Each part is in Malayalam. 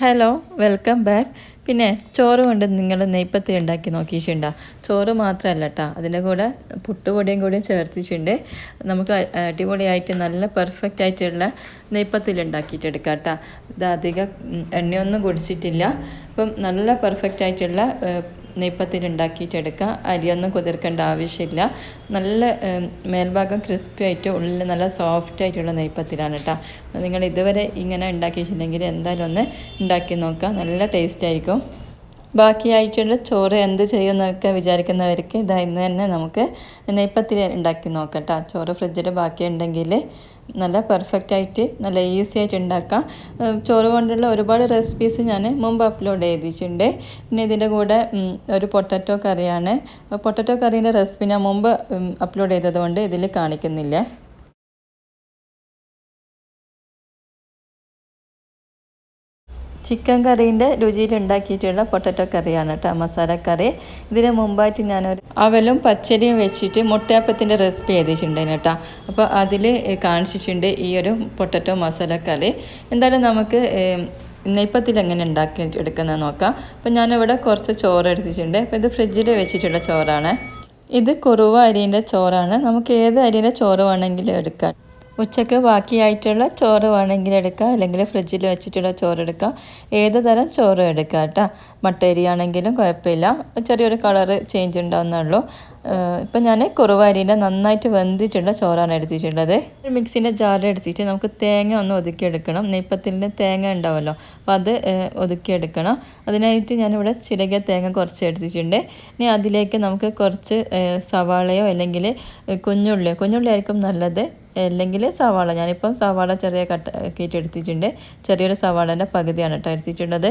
ഹലോ വെൽക്കം ബാക്ക് പിന്നെ ചോറ് കൊണ്ട് നിങ്ങൾ നെയ്പ്പത്തിൽ ഉണ്ടാക്കി നോക്കിയിട്ടുണ്ടോ? ചോറ് മാത്രമല്ല കേട്ടോ അതിന്റെ കൂടെ പുട്ടുപൊടിയും കൂടി ചേർത്തിട്ടുണ്ട്. നമുക്ക് അടിപൊളിയായിട്ട് നല്ല പെർഫെക്റ്റ് ആയിട്ടുള്ള നെയ്പ്പത്തിൽ ഉണ്ടാക്കിയിട്ടെടുക്കാം കേട്ടോ ഇത് അധികം എണ്ണയൊന്നും കുടിച്ചിട്ടില്ല. അപ്പം നല്ല പെർഫെക്റ്റ് ആയിട്ടുള്ള നെയ്പ്പത്തിൽ ഉണ്ടാക്കിയിട്ടെടുക്കാം അരിയൊന്നും കുതിർക്കേണ്ട ആവശ്യമില്ല. നല്ല മേൽഭാഗം ക്രിസ്പി ആയിട്ട് ഉള്ളിൽ നല്ല സോഫ്റ്റ് ആയിട്ടുള്ള നെയ്പ്പത്തിലാണ് കേട്ടോ നിങ്ങൾ ഇതുവരെ ഇങ്ങനെ ഉണ്ടാക്കിയിട്ടുണ്ടെങ്കിൽ എന്തായാലും ഒന്ന് ഉണ്ടാക്കി നോക്കാം. നല്ല ടേസ്റ്റ് ആയിരിക്കും. ബാക്കി ബാക്കിയായിട്ടുള്ള ചോറ് എന്ത് ചെയ്യുമെന്നൊക്കെ വിചാരിക്കുന്നവർക്ക് ഇതാ ഇന്ന് തന്നെ നമുക്ക് നെയ്പ്പത്തിൽ ഉണ്ടാക്കി നോക്കാം കേട്ടോ ചോറ് ഫ്രിഡ്ജിൽ ബാക്കി ഉണ്ടെങ്കിൽ നല്ല പെർഫെക്റ്റ് ആയിട്ട് നല്ല ഈസി ആയിട്ട് ഉണ്ടാക്കാം. ചോറ് കൊണ്ടുള്ള ഒരുപാട് റെസിപ്പീസ് ഞാൻ മുമ്പ് അപ്ലോഡ് ചെയ്തിട്ടുണ്ട്. പിന്നെ ഇതിന്റെ കൂടെ ഒരു പൊട്ടറ്റോ കറിയാണ്. പൊട്ടറ്റോ കറീന്റെ റെസിപ്പി ഞാൻ മുമ്പ് അപ്ലോഡ് ചെയ്തതുകൊണ്ട് ഇതിൽ കാണിക്കുന്നില്ല. ചിക്കൻ കറീന്റെ രുചിയിൽ ഉണ്ടാക്കിയിട്ടുള്ള പൊട്ടറ്റോ കറിയാണ് കേട്ടോ മസാല കറി. ഇതിന് മുമ്പായിട്ട് ഞാനൊരു അവലും പച്ചടിയും വെച്ചിട്ട് മുട്ടയപ്പത്തിന്റെ റെസിപ്പി ചെയ്തിട്ടുണ്ടായിരുന്നു കേട്ടോ. അപ്പോൾ അതിൽ കാണിച്ചിട്ടുണ്ട് ഈ ഒരു പൊട്ടറ്റോ മസാല കറി. എന്തായാലും നമുക്ക് നെയ്പ്പത്തിൽ എങ്ങനെ ഉണ്ടാക്കി എടുക്കുന്നത് നോക്കാം. അപ്പോൾ ഞാനിവിടെ കുറച്ച് ചോറ് എടുത്തിട്ടുണ്ട്. അപ്പോൾ ഇത് ഫ്രിഡ്ജിൽ വെച്ചിട്ടുള്ള ചോറാണ്. ഇത് കുറുവ അരിന്റെ ചോറാണ്. നമുക്ക് ഏത് അരിയുടെ ചോറ് വേണമെങ്കിലും എടുക്കാം. ഉച്ചയ്ക്ക് ബാക്കിയായിട്ടുള്ള ചോറ് വേണമെങ്കിൽ എടുക്കാം. അല്ലെങ്കിൽ ഫ്രിഡ്ജിൽ വെച്ചിട്ടുള്ള ചോറ് എടുക്കാം. ഏത് തരം ചോറ് എടുക്കാം കേട്ടോ മട്ടേരി ആണെങ്കിലും കുഴപ്പമില്ല. ചെറിയൊരു കളറ് ചേഞ്ച് ഉണ്ടാവുന്നുള്ളൂ ഇപ്പം ഞാൻ കുറുവാരീന്റെ നന്നായിട്ട് വെന്തിട്ടുള്ള ചോറാണ് എടുത്തിട്ടുള്ളത്. മിക്സിന്റെ ജാർ എടുത്തിട്ട് നമുക്ക് തേങ്ങ ഒന്ന് ഒതുക്കിയെടുക്കണം. നെയ്പ്പത്തിന്റെ തേങ്ങ ഉണ്ടാവുമല്ലോ അപ്പോൾ അത് ഒതുക്കിയെടുക്കണം. അതിനായിട്ട് ഞാനിവിടെ ചിരകിയ തേങ്ങ കുറച്ച് എടുത്തിട്ടുണ്ട്. ഇനി അതിലേക്ക് നമുക്ക് കുറച്ച് സവാളയോ അല്ലെങ്കിൽ കുഞ്ഞുള്ളിയോ കുഞ്ഞുള്ളി ആയിരിക്കും നല്ലത്. അല്ലെങ്കിൽ സവാള ഞാനിപ്പം സവാള ചെറിയ കട്ട് ആക്കിയിട്ട് എടുത്തിട്ടുണ്ട്. ചെറിയൊരു സവാളേന്റെ പകുതിയാണ് കേട്ടോ എടുത്തിട്ടുള്ളത്.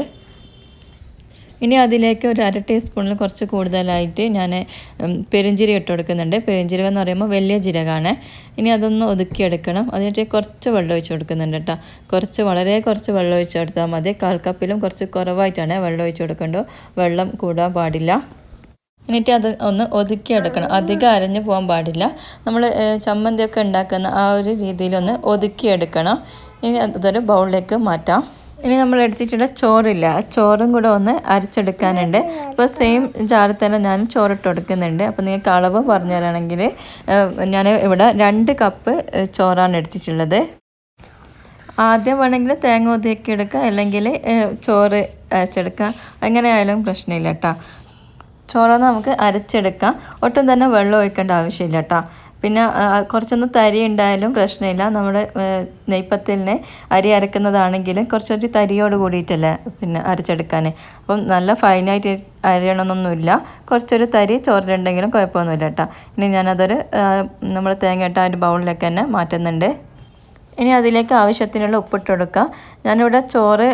ഇനി അതിലേക്ക് ഒരു അര ടീസ്പൂണിൽ കുറച്ച് കൂടുതലായിട്ട് ഞാൻ ഉം, പെരുംജീരകം ഇട്ട് കൊടുക്കുന്നുണ്ട്. പെരുംജീരകം എന്ന് പറയുമ്പോൾ വലിയ ജീരകമാണ്. ഇനി അതൊന്ന് ഒതുക്കിയെടുക്കണം അതിനായിട്ട് കുറച്ച് വെള്ളം ഒഴിച്ച് കൊടുക്കുന്നുണ്ട് കേട്ടോ. കുറച്ച് വളരെ കുറച്ച് വെള്ളം ഒഴിച്ച് കൊടുത്താൽ മതി. കാൽ കപ്പിലും കുറച്ച് കുറവായിട്ടാണ് വെള്ളം ഒഴിച്ച് കൊടുക്കേണ്ടത്. വെള്ളം കൂടാൻ പാടില്ല. എന്നിട്ട് അത് ഒന്ന് ഒതുക്കിയെടുക്കണം അധികം അരഞ്ഞു പോകാൻ പാടില്ല. നമ്മൾ ചമ്മന്തിയൊക്കെ ഉണ്ടാക്കുന്ന ആ ഒരു രീതിയിലൊന്ന് ഒതുക്കിയെടുക്കണം ഇനി അതൊരു ബൗളിലേക്ക് മാറ്റാം. ഇനി നമ്മൾ എടുത്തിട്ടുള്ള ചോറില്ല. ചോറും കൂടെ ഒന്ന് അരച്ചെടുക്കാനുണ്ട്. അപ്പോൾ സെയിം ജാറിൽ തന്നെ ഞാൻ ചോറിട്ട് കൊടുക്കുന്നുണ്ട്. അപ്പോൾ നിങ്ങൾക്ക് അളവ് പറഞ്ഞുതരാണെങ്കിൽ ഞാൻ ഇവിടെ രണ്ട് കപ്പ് ചോറാണ് എടുത്തിട്ടുള്ളത്. ആദ്യം വേണമെങ്കിൽ തേങ്ങ ഒതുക്കി എടുക്കുക അല്ലെങ്കിൽ ചോറ് അരച്ചെടുക്കുക അങ്ങനെ ആയാലും പ്രശ്നമില്ല കേട്ടോ ചോറൊന്ന് നമുക്ക് അരച്ചെടുക്കാം. ഒട്ടും തന്നെ വെള്ളം ഒഴിക്കേണ്ട ആവശ്യമില്ല കേട്ടോ പിന്നെ കുറച്ചൊന്ന് തരി ഉണ്ടായാലും പ്രശ്നമില്ല. നമ്മുടെ നെയ്പ്പത്തിലിനെ അരി അരക്കുന്നതാണെങ്കിലും കുറച്ചൊരു തരിയോട് കൂടിയിട്ടല്ലേ പിന്നെ അരച്ചെടുക്കാൻ അപ്പം നല്ല ഫൈനായിട്ട് അരിയണമെന്നൊന്നുമില്ല കുറച്ചൊരു തരി ചോറിലുണ്ടെങ്കിലും കുഴപ്പമൊന്നുമില്ല കേട്ടോ ഇനി ഞാനതൊരു നമ്മൾ തേങ്ങ ഇട്ട ആ ഒരു ബൗളിലേക്ക് തന്നെ മാറ്റുന്നുണ്ട്. ഇനി അതിലേക്ക് ആവശ്യത്തിനുള്ള ഉപ്പിട്ട് കൊടുക്കുക ഞാനിവിടെ ചോറ്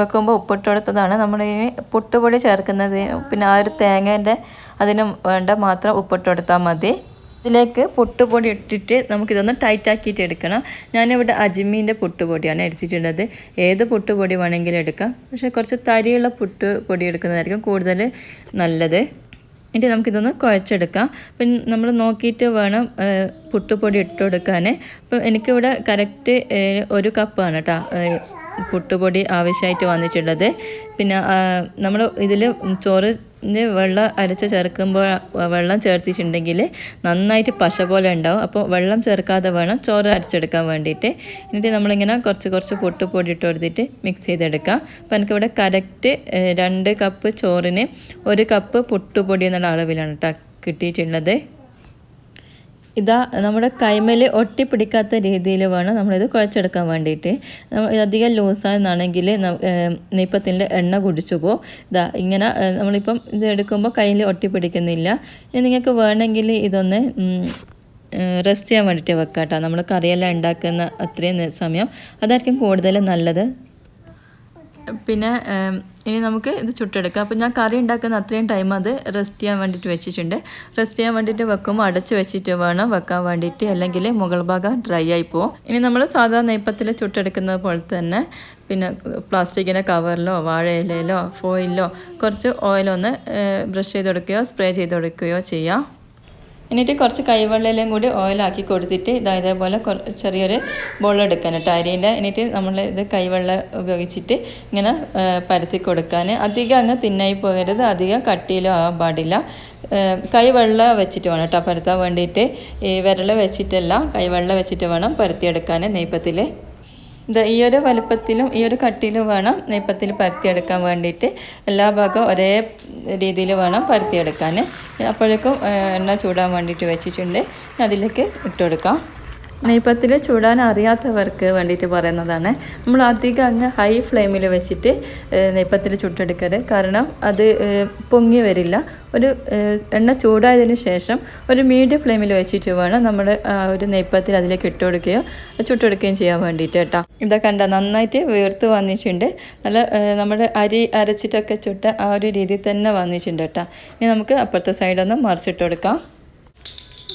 വെക്കുമ്പോൾ ഉപ്പിട്ട് കൊടുത്തതാണ്. ഇനി പുട്ടുപൊടി ചേർക്കുന്നത് പിന്നെ ആ ഒരു തേങ്ങേന്റെ അതിന് വേണ്ട മാത്രം ഉപ്പിട്ട് കൊടുത്താൽ മതി. ഇതിലേക്ക് പുട്ടുപൊടി ഇട്ടിട്ട് നമുക്കിതൊന്ന് ടൈറ്റ് ആക്കിയിട്ട് എടുക്കണം. ഞാനിവിടെ അജ്മീന്റെ പുട്ടുപൊടിയാണ് എടുത്തിട്ടുള്ളത്. ഏത് പുട്ടുപൊടി വേണമെങ്കിലും എടുക്കാം. പക്ഷേ കുറച്ച് തരിയുള്ള പുട്ട് പൊടി എടുക്കുന്നതായിരിക്കും കൂടുതൽ നല്ലത്. എന്നിട്ട് നമുക്കിതൊന്ന് കുഴച്ചെടുക്കാം. പിന്നെ നമ്മൾ നോക്കിയിട്ട് വേണം പുട്ടുപൊടി ഇട്ട് കൊടുക്കാൻ അപ്പം എനിക്കിവിടെ കറക്റ്റ് ഒരു കപ്പാണ് കേട്ടോ പുട്ടുപൊടി ആവശ്യമായിട്ട് വന്നിട്ടുള്ളത്. പിന്നെ നമ്മൾ ഇതിൽ ചോറ് വെള്ളം അരച്ച് ചേർക്കുമ്പോൾ വെള്ളം ചേർത്തിട്ടുണ്ടെങ്കിൽ നന്നായിട്ട് പശ പോലെ ഉണ്ടാവും. അപ്പോൾ വെള്ളം ചേർക്കാതെ വേണം ചോറ് അരച്ചെടുക്കാൻ വേണ്ടിയിട്ട്. എന്നിട്ട് നമ്മളിങ്ങനെ കുറച്ച് കുറച്ച് പൊട്ട് ഇട്ട് കൊടുത്തിട്ട് മിക്സ് ചെയ്തെടുക്കാം. അപ്പോൾ എനിക്കിവിടെ കറക്റ്റ് രണ്ട് കപ്പ് ചോറിന് ഒരു കപ്പ് പൊട്ടുപൊടി എന്നുള്ള അളവിലാണ് കേട്ടോ കിട്ടിയിട്ടുള്ളത്. ഇതാ നമ്മുടെ കൈമേൽ ഒട്ടിപ്പിടിക്കാത്ത രീതിയിൽ വേണം നമ്മളിത് കുഴച്ചെടുക്കാൻ വേണ്ടിയിട്ട്. നമ്മൾ അധികം ലൂസാണെന്നാണെങ്കിൽ നെയ്പ്പത്തിന്റെ എണ്ണ കുടിച്ചു പോകും ഇതാ ഇങ്ങനെ നമ്മളിപ്പം ഇത് എടുക്കുമ്പോൾ കയ്യിൽ ഒട്ടിപ്പിടിക്കുന്നില്ല. ഇനി നിങ്ങൾക്ക് വേണമെങ്കിൽ ഇതൊന്ന് റെസ്റ്റ് ചെയ്യാൻ വേണ്ടിയിട്ട് വെക്കാം കേട്ടോ നമ്മൾ കറിയെല്ലാം ഉണ്ടാക്കുന്ന അത്രയും സമയം. അതായിരിക്കും കൂടുതൽ നല്ലത്. പിന്നെ ഇനി നമുക്ക് ഇത് ചുട്ടെടുക്കാം. അപ്പോൾ ഞാൻ കറി ഉണ്ടാക്കുന്ന അത്രയും ടൈം അത് റെസ്റ്റ് ചെയ്യാൻ വേണ്ടിയിട്ട് വെച്ചിട്ടുണ്ട്. റെസ്റ്റ് ചെയ്യാൻ വേണ്ടിയിട്ട് വെക്കുമ്പോൾ അടച്ച് വെച്ചിട്ട് വേണം വെക്കാൻ വേണ്ടിയിട്ട് അല്ലെങ്കിൽ മുകൾ ഭാഗം ഡ്രൈ ആയി പോകും ഇനി നമ്മൾ സാധാരണ നെയ്പ്പത്തിൽ ചുട്ടെടുക്കുന്നത് പോലെ തന്നെ പിന്നെ പ്ലാസ്റ്റിക്കിന്റെ കവറിലോ വാഴയിലയിലോ ഫോയിലോ കുറച്ച് ഓയിലൊന്ന് ബ്രഷ് ചെയ്ത് കൊടുക്കുകയോ സ്പ്രേ ചെയ്ത് കൊടുക്കുകയോ ചെയ്യാം. എന്നിട്ട് കുറച്ച് കൈവെള്ളയിലും കൂടി ഓയിലാക്കി കൊടുത്തിട്ട് ഇതാ ഇതേപോലെ ചെറിയൊരു ബോൾ എടുക്കാൻ കേട്ടോ. അരിന്റെ എന്നിട്ട് നമ്മൾ ഇത് കൈവെള്ള ഉപയോഗിച്ചിട്ട് ഇങ്ങനെ പരത്തി കൊടുക്കാൻ. അധികം അങ്ങ് തിന്നായി പോകരുത്. അധികം കട്ടിയിലും ആകാൻ പാടില്ല. കൈവെള്ള വെച്ചിട്ട് വേണം കേട്ടോ. പരത്താൻ വേണ്ടിയിട്ട് ഈ വിരൽ വെച്ചിട്ടല്ല കൈവെള്ള വെച്ചിട്ട് വേണം പരത്തിയെടുക്കാൻ നെയ്പ്പത്തിൽ ഇത് ഈ ഒരു വലുപ്പത്തിലും ഈ ഒരു കട്ടിയിലും വേണം നെയ്പ്പത്തിൽ പരത്തിയെടുക്കാൻ വേണ്ടിയിട്ട്. എല്ലാ ഭാഗവും ഒരേ രീതിയിൽ വേണം പരത്തിയെടുക്കാൻ. അപ്പോഴേക്കും എണ്ണ ചൂടാൻ വേണ്ടിയിട്ട് വെച്ചിട്ടുണ്ട്. അതിലേക്ക് ഇട്ട് കൊടുക്കാം. നെയ്പ്പത്തിൽ ചൂടാൻ അറിയാത്തവർക്ക് വേണ്ടിയിട്ട് പറയുന്നതാണ്. നമ്മൾ അധികം അങ്ങ് ഹൈ ഫ്ലെയിമിൽ വെച്ചിട്ട് നെയ്പ്പത്തിൽ ചുട്ടെടുക്കരുത്. കാരണം അത് പൊങ്ങി വരില്ല. ഒരു എണ്ണ ചൂടായതിനു ശേഷം ഒരു മീഡിയം ഫ്ലെയിമിൽ വെച്ചിട്ട് വേണം നമ്മൾ ഒരു നെയ്പ്പത്തിൽ അതിലേക്ക് ഇട്ട് കൊടുക്കുകയോ ചുട്ടെടുക്കുകയും ചെയ്യാൻ വേണ്ടിയിട്ട് കേട്ടോ. ഇതൊക്കെ കണ്ട നന്നായിട്ട് വീർത്ത് വന്നിട്ടുണ്ട്. നല്ല നമ്മുടെ അരി അരച്ചിട്ടൊക്കെ ചുട്ട ആ ഒരു രീതിയിൽ തന്നെ വന്നിട്ടുണ്ട് കേട്ടോ. ഇനി നമുക്ക് അപ്പുറത്തെ സൈഡൊന്ന് മറിച്ചിട്ട് കൊടുക്കാം.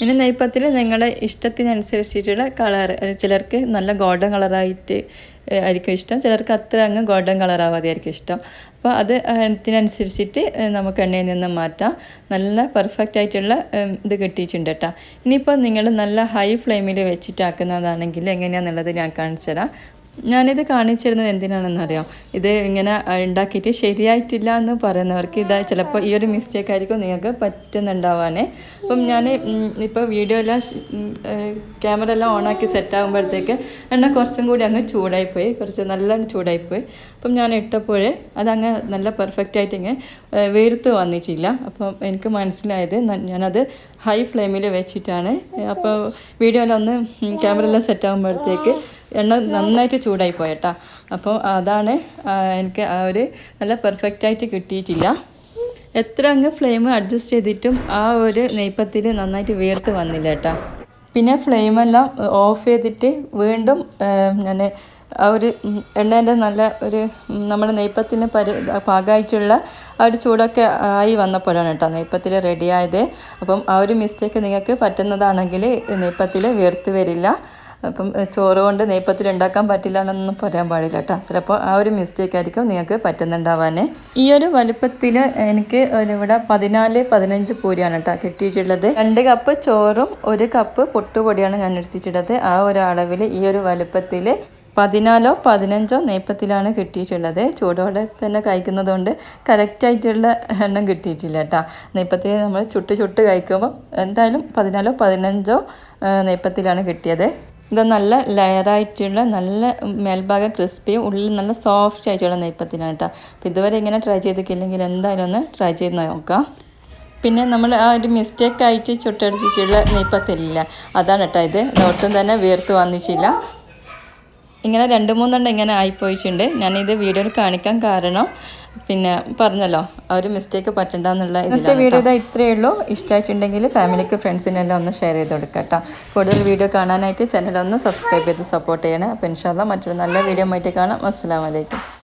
ഇനി നെയ്പ്പത്തിൽ നിങ്ങളുടെ ഇഷ്ടത്തിനനുസരിച്ചിട്ടുള്ള കളർ ചിലർക്ക് നല്ല ഗോൾഡൻ കളറായിട്ട് ആയിരിക്കും ഇഷ്ടം. ചിലർക്ക് അത്ര അങ്ങ് ഗോൾഡൻ കളറാവാതെയായിരിക്കും ഇഷ്ടം. അപ്പോൾ അത് അതിനനുസരിച്ചിട്ട് നമുക്ക് എണ്ണയിൽ നിന്ന് മാറ്റാം. നല്ല പെർഫെക്റ്റ് ആയിട്ടുള്ള ഇത് കിട്ടിയിട്ടുണ്ട് കേട്ടോ. ഇനിയിപ്പോൾ നിങ്ങൾ നല്ല ഹൈ ഫ്ലെയിമിൽ വെച്ചിട്ടാക്കുന്നതാണെങ്കിൽ എങ്ങനെയാണെന്നുള്ളത് ഞാൻ കാണിച്ചു തരാം ഞാനിത് കാണിച്ചിരുന്നത് എന്തിനാണെന്നറിയാം? ഇത് ഇങ്ങനെ ഉണ്ടാക്കിയിട്ട് ശരിയായിട്ടില്ല എന്ന് പറയുന്നവർക്ക് ഇതാ ചിലപ്പോൾ ഈ ഒരു മിസ്റ്റേക്ക് ആയിരിക്കും നിങ്ങൾക്ക് പറ്റുന്നുണ്ടാവാനേ. അപ്പം ഞാൻ ഇപ്പോൾ വീഡിയോ എല്ലാം ക്യാമറ എല്ലാം ഓണാക്കി സെറ്റ് ആകുമ്പോഴത്തേക്ക് എണ്ണ കുറച്ചും കൂടി അങ്ങ് ചൂടായിപ്പോയി. കുറച്ച് നല്ല ചൂടായിപ്പോയി. അപ്പം ഞാൻ ഇട്ടപ്പോഴേ അതങ്ങ് നല്ല പെർഫെക്റ്റ് ആയിട്ട് ഇങ്ങനെ വേർത്ത് വന്നിട്ടില്ല. അപ്പം എനിക്ക് മനസ്സിലായത് ഞാനത് ഹൈ ഫ്ലെയിമിൽ വെച്ചിട്ടാണ്. അപ്പോൾ വീഡിയോയിലൊന്ന് ക്യാമറ എല്ലാം സെറ്റ് ആകുമ്പോഴത്തേക്ക് എണ്ണ നന്നായിട്ട് ചൂടായി പോയട്ടാ. അപ്പോൾ അതാണ് എനിക്ക് ആ ഒരു നല്ല പെർഫെക്റ്റ് ആയിട്ട് കിട്ടിയിട്ടില്ല. എത്ര അങ്ങ് ഫ്ലെയിം അഡ്ജസ്റ്റ് ചെയ്തിട്ടും ആ ഒരു നെയ്പ്പത്തിൽ നന്നായിട്ട് വേർത്ത് വന്നില്ല കേട്ടോ. പിന്നെ ഫ്ലെയിമെല്ലാം ഓഫ് ചെയ്തിട്ട് വീണ്ടും ഞാൻ ആ ഒരു എണ്ണേന്റെ നല്ല ഒരു നമ്മുടെ നെയ്പ്പത്തിന് പരി പാകമായിട്ടുള്ള ആ ഒരു ചൂടൊക്കെ ആയി വന്നപ്പോഴാണ് കേട്ടോ നെയ്പ്പത്തിൽ റെഡിയായത് അപ്പം ആ ഒരു മിസ്റ്റേക്ക് നിങ്ങൾക്ക് പറ്റുന്നതാണെങ്കിൽ നെയ്പ്പത്തിൽ വേർത്ത് വരില്ല. അപ്പം ചോറ് കൊണ്ട് നെയ്പ്പത്തിൽ ഉണ്ടാക്കാൻ പറ്റില്ല എന്നൊന്നും പറയാൻ പാടില്ല കേട്ടോ. ചിലപ്പോൾ ആ ഒരു മിസ്റ്റേക്ക് ആയിരിക്കും നിങ്ങൾക്ക് പറ്റുന്നുണ്ടാവാനേ. ഈ ഒരു വലുപ്പത്തിൽ എനിക്ക് ഇവിടെ പതിനാല് പതിനഞ്ച് പൂരിയാണ് കേട്ടോ കിട്ടിയിട്ടുള്ളത്. രണ്ട് കപ്പ് ചോറും ഒരു കപ്പ് പൊട്ടുപൊടിയാണ് ഞാൻ എടുത്തിട്ടുള്ളത്. ആ ഒരു അളവിൽ ഈ ഒരു വലുപ്പത്തിൽ പതിനാലോ പതിനഞ്ചോ നെയ്പ്പത്തിലാണ് കിട്ടിയിട്ടുള്ളത്. ചൂടോടെ തന്നെ കഴിക്കുന്നത് കൊണ്ട് കറക്റ്റായിട്ടുള്ള എണ്ണം കിട്ടിയിട്ടില്ല കേട്ടോ. നെയ്പ്പത്തിൽ നമ്മൾ ചുട്ട് ചുട്ട് കഴിക്കുമ്പോൾ എന്തായാലും പതിനാലോ പതിനഞ്ചോ നെയ്പ്പത്തിലാണ് കിട്ടിയത്. ഇത് നല്ല ലെയറായിട്ടുള്ള നല്ല മേൽഭാഗം ക്രിസ്പിയും ഉള്ളിൽ നല്ല സോഫ്റ്റ് ആയിട്ടുള്ള നെയ്പ്പത്തിനാട്ടോ കേട്ടോ അപ്പോൾ ഇതുവരെ ഇങ്ങനെ ട്രൈ ചെയ്തിട്ടില്ലെങ്കിൽ എന്തായാലും ഒന്ന് ട്രൈ ചെയ്ത് നോക്കാം. പിന്നെ നമ്മൾ ആ ഒരു മിസ്റ്റേക്കായിട്ട് ചുട്ടടിച്ചിട്ടുള്ള നെയ്പ്പത്തില്ല അതാണ് കേട്ടോ ഇത്. ഒട്ടും തന്നെ വീർത്ത് വന്നിട്ടില്ല. ഇങ്ങനെ രണ്ട് മൂന്നെണ്ണം ഇങ്ങനെ ആയിപ്പോയിട്ടുണ്ട്. ഞാനിത് വീഡിയോയിൽ കാണിക്കാൻ കാരണം പിന്നെ പറഞ്ഞല്ലോ ആ ഒരു മിസ്റ്റേക്ക് പറ്റണ്ടെന്നുള്ള ഇന്നത്തെ വീഡിയോ ഇതാ ഇത്രയേ ഉള്ളൂ. ഇഷ്ടമായിട്ടുണ്ടെങ്കിൽ ഫാമിലിക്ക് ഫ്രണ്ട്സിനെല്ലാം ഒന്ന് ഷെയർ ചെയ്ത് കൊടുക്കാം കേട്ടോ കൂടുതൽ വീഡിയോ കാണാനായിട്ട് ചാനൽ ഒന്ന് സബ്സ്ക്രൈബ് ചെയ്ത് സപ്പോർട്ട് ചെയ്യണം. അപ്പോൾ ഇൻഷാല്ല മറ്റൊരു നല്ല വീഡിയോ ആയിട്ട് കാണാം. അസ്സാം വലൈക്കും